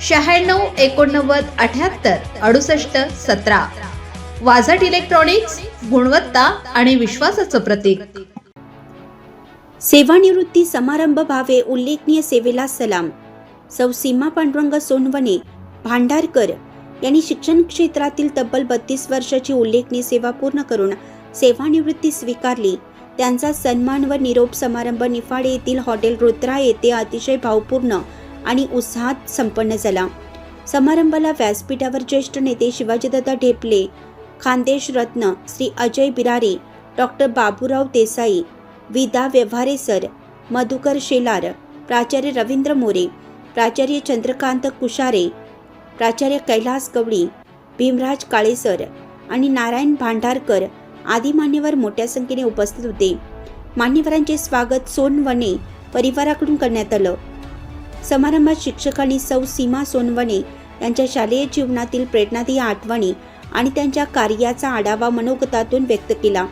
शहाण्णव एकोणनव्वद अठ्याहत्तर अडुसष्ट सतरा. वाझट इलेक्ट्रॉनिक्स गुणवत्ता आणि विश्वासाचं प्रतीक. सेवानिवृत्ती समारंभ भावे उल्लेखनीय सेवेला सलाम. सौ सीमा पांडुरंग सोनवणे भांडारकर यांनी शिक्षण क्षेत्रातील तब्बल बत्तीस वर्षाची उल्लेखनीय सेवा पूर्ण करून सेवानिवृत्ती स्वीकारली. त्यांचा सन्मान व निरोप समारंभ निफाड येथील हॉटेल रुद्रा येथे अतिशय भावपूर्ण आणि उत्साहात संपन्न झाला. समारंभाला व्यासपीठावर ज्येष्ठ नेते शिवाजीदादा ढेपले खानदेश रत्न श्री अजय बिरारे डॉक्टर बाबूराव देसाई विदा व्यवहारे सर मधुकर शेलार प्राचार्य रवींद्र मोरे प्राचार्य चंद्रकांत कुशारे प्राचार्य कैलास गवळी भीमराज काळेसर आणि नारायण भांडारकर आदी मान्यवर मोठ्या संख्येने उपस्थित होते. मान्यवरांचे स्वागत सोनवणे परिवाराकडून करण्यात आलं. समारंभात शिक्षकांनी सौ सीमा सोनवणे यांच्या शालेय जीवनातील प्रेरणादायी आठवणी आणि त्यांच्या कार्याचा आढावा मनोगतातून व्यक्त केला.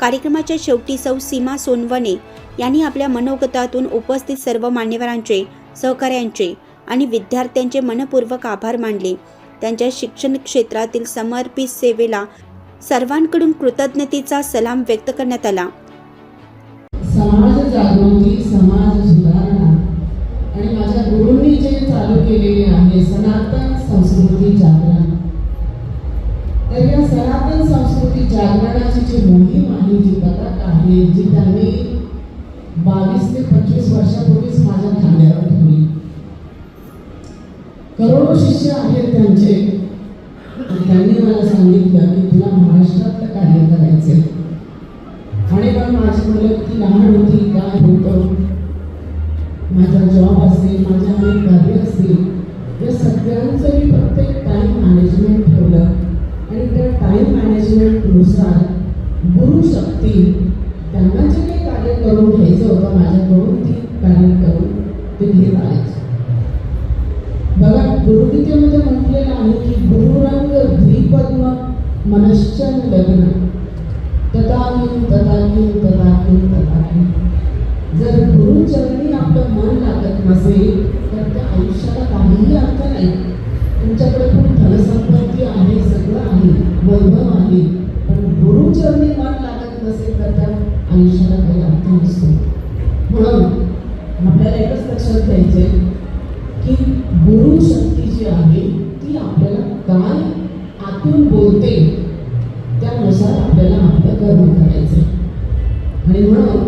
कार्यक्रमाच्या शेवटी सौ सीमा सोनवणे यांनी आपल्या मनोगतातून उपस्थित सर्व मान्यवरांचे सहकाऱ्यांचे आणि विद्यार्थ्यांचे मनपूर्वक आभार मानले. त्यांच्या शिक्षण क्षेत्रातील समर्पित सेवेला सर्वांकडून कृतज्ञतेचा सलाम व्यक्त करण्यात आला. समाज जागृती समाज आणि माझ्या गुरूंनी जे चालू केलेले आहे सनातन संस्कृती जागरण. तर या सनातन संस्कृती जागरणाची जी मोहीम आहे जी पथक आहे जी त्यांनी बावीस ते पंचवीस वर्षापूर्वीच माझ्या खांद्यावर ठेवली. करोडो शिष्य आहेत त्यांचे. त्यांनी मला सांगितलं भाव असेल माझ्या कार्य असतील या सगळ्यांचं मी प्रत्येक टाईम मॅनेजमेंट ठेवलं आणि त्या टाईम मॅनेजमेंटनुसार गुरु शक्ती त्यांना जे काही कार्य करून घ्यायचं होतं माझ्याकडून ती कार्य करून ते घेत आल्याचं बघा गुरुगीतेमध्ये म्हटलेलं आहे की गुरुरंग द्विपद्म मनश्चन लग्न. तथाकिन तथा तथाकिन तथा जर गुरुचरणी करत नसेल तर त्या आयुष्याला काहीही अर्थ नाही. तुमच्याकडे खूप धनसंपत्ती आहे सगळं आहे वैभव आहे पण गुरुचरणी मन लागत नसेल तर त्या आयुष्याला काही अर्थ नसतो. म्हणून आपल्याला एकच लक्षात घ्यायचंय की गुरु शक्ती जी आहे ती आपल्याला काय आतून बोलते त्यानुसार आपल्याला आपलं कर्म करायचं आणि म्हणून